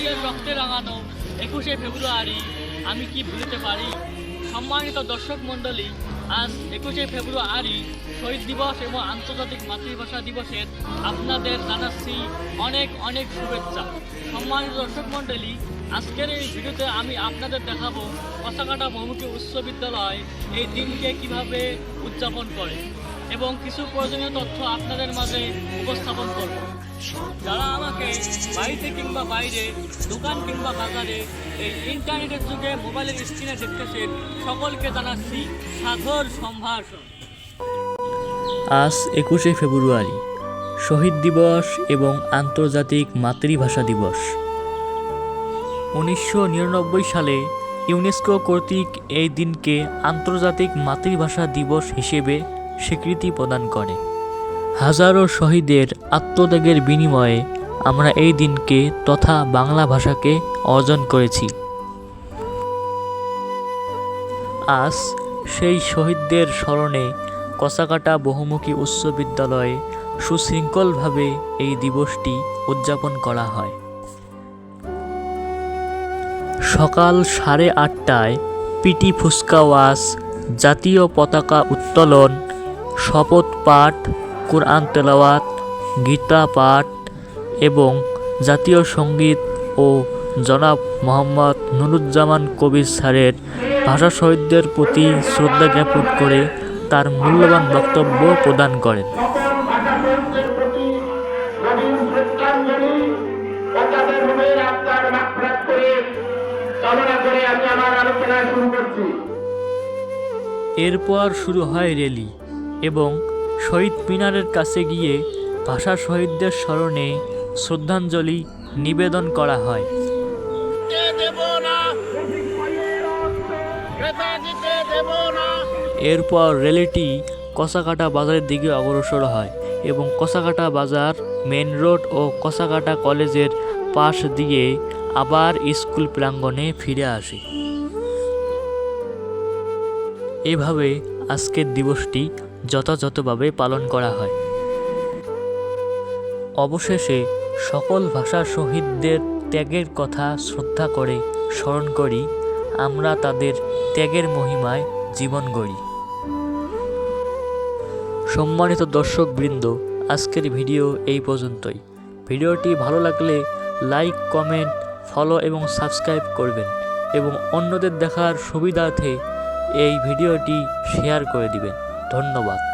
ভাইয়ের রক্তে রাঙানো একুশে ফেব্রুয়ারি, আমি কি ভুলতে পারি? সম্মানিত দর্শক মণ্ডলী, আজ একুশে ফেব্রুয়ারি, শহীদ দিবস এবং আন্তর্জাতিক মাতৃভাষা দিবসের আপনাদের জানাচ্ছি অনেক অনেক শুভেচ্ছা। সম্মানিত দর্শক মণ্ডলী, আজকের এই ভিডিওতে আমি আপনাদের দেখাবো কষাকাটা বহুমুখী উচ্চ বিদ্যালয় এই দিনকে কীভাবে উদযাপন করে। এবং কিছু প্রয়োজনীয় তথ্য আপনাদের মাঝে উপস্থাপন করব। যারা আমাকে বাড়িতে কিংবা বাইরে, দোকান কিংবা বাজারে এই ইন্টারনেটের যুগে মোবাইলের স্ক্রিনে দেখতেছেন সকলকে জানাচ্ছি সাগর সম্ভাষণ। আজ একুশে ফেব্রুয়ারি, শহীদ দিবস এবং আন্তর্জাতিক মাতৃভাষা দিবস। উনিশশো নিরানব্বই সালে ইউনেস্কো কর্তৃক এই দিনকে আন্তর্জাতিক মাতৃভাষা দিবস হিসেবে স্বীকৃতি প্রদান করে। হাজারো শহীদের আত্মত্যাগের বিনিময়ে আমরা এই দিনকে তথা বাংলা ভাষাকে অর্জন করেছি। আজ সেই শহীদদের স্মরণে কসাকাটা বহুমুখী উচ্চ বিদ্যালয়ে সুশৃঙ্খলভাবে এই দিবসটি উদযাপন করা হয়। সকাল সাড়ে আটটায় পিটি ফুসকাওয়াস জাতীয় পতাকা উত্তোলন শপথ পাঠ, কোরআন তেলাওয়াত, গীতা পাঠ এবং জাতীয় সংগীত ও জনাব মোহাম্মদ নুরুজ্জামান কবির স্যারের ভাষা শহীদদের প্রতি শ্রদ্ধা জ্ঞাপন করে তার মূল্যবান বক্তব্য প্রদান করেন। এরপর শুরু হয় র্যালি এবং শহীদ মিনারের কাছে গিয়ে ভাষা শহীদদের স্মরণে শ্রদ্ধাঞ্জলি নিবেদন করা হয়। এরপর র্যালিটি কসাকাটা বাজারের দিকে অগ্রসর হয় এবং কসাকাটা বাজার মেন রোড ও কসাকাটা কলেজের পাশ দিয়ে আবার স্কুল প্রাঙ্গণে ফিরে আসে। এভাবে আজকের দিবসটি যথাযথভাবে পালন করা হয়। অবশেষে সকল ভাষার শহীদদের ত্যাগের কথা শ্রদ্ধা করে স্মরণ করি, আমরা তাদের ত্যাগের মহিমায় জীবন গড়ি। সম্মানিত দর্শকবৃন্দ, আজকের ভিডিও এই পর্যন্তই। ভিডিওটি ভালো লাগলে লাইক, কমেন্ট, ফলো এবং সাবস্ক্রাইব করবেন এবং অন্যদের দেখার সুবিধার্থে এই ভিডিওটি শেয়ার করে দিবেন। ধন্যবাদ।